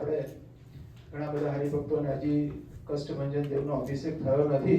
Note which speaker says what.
Speaker 1: આપણે ઘણા બધા હરિભક્તોને હજી કષ્ટભંજન દેવનો અભિષેક થયો નથી.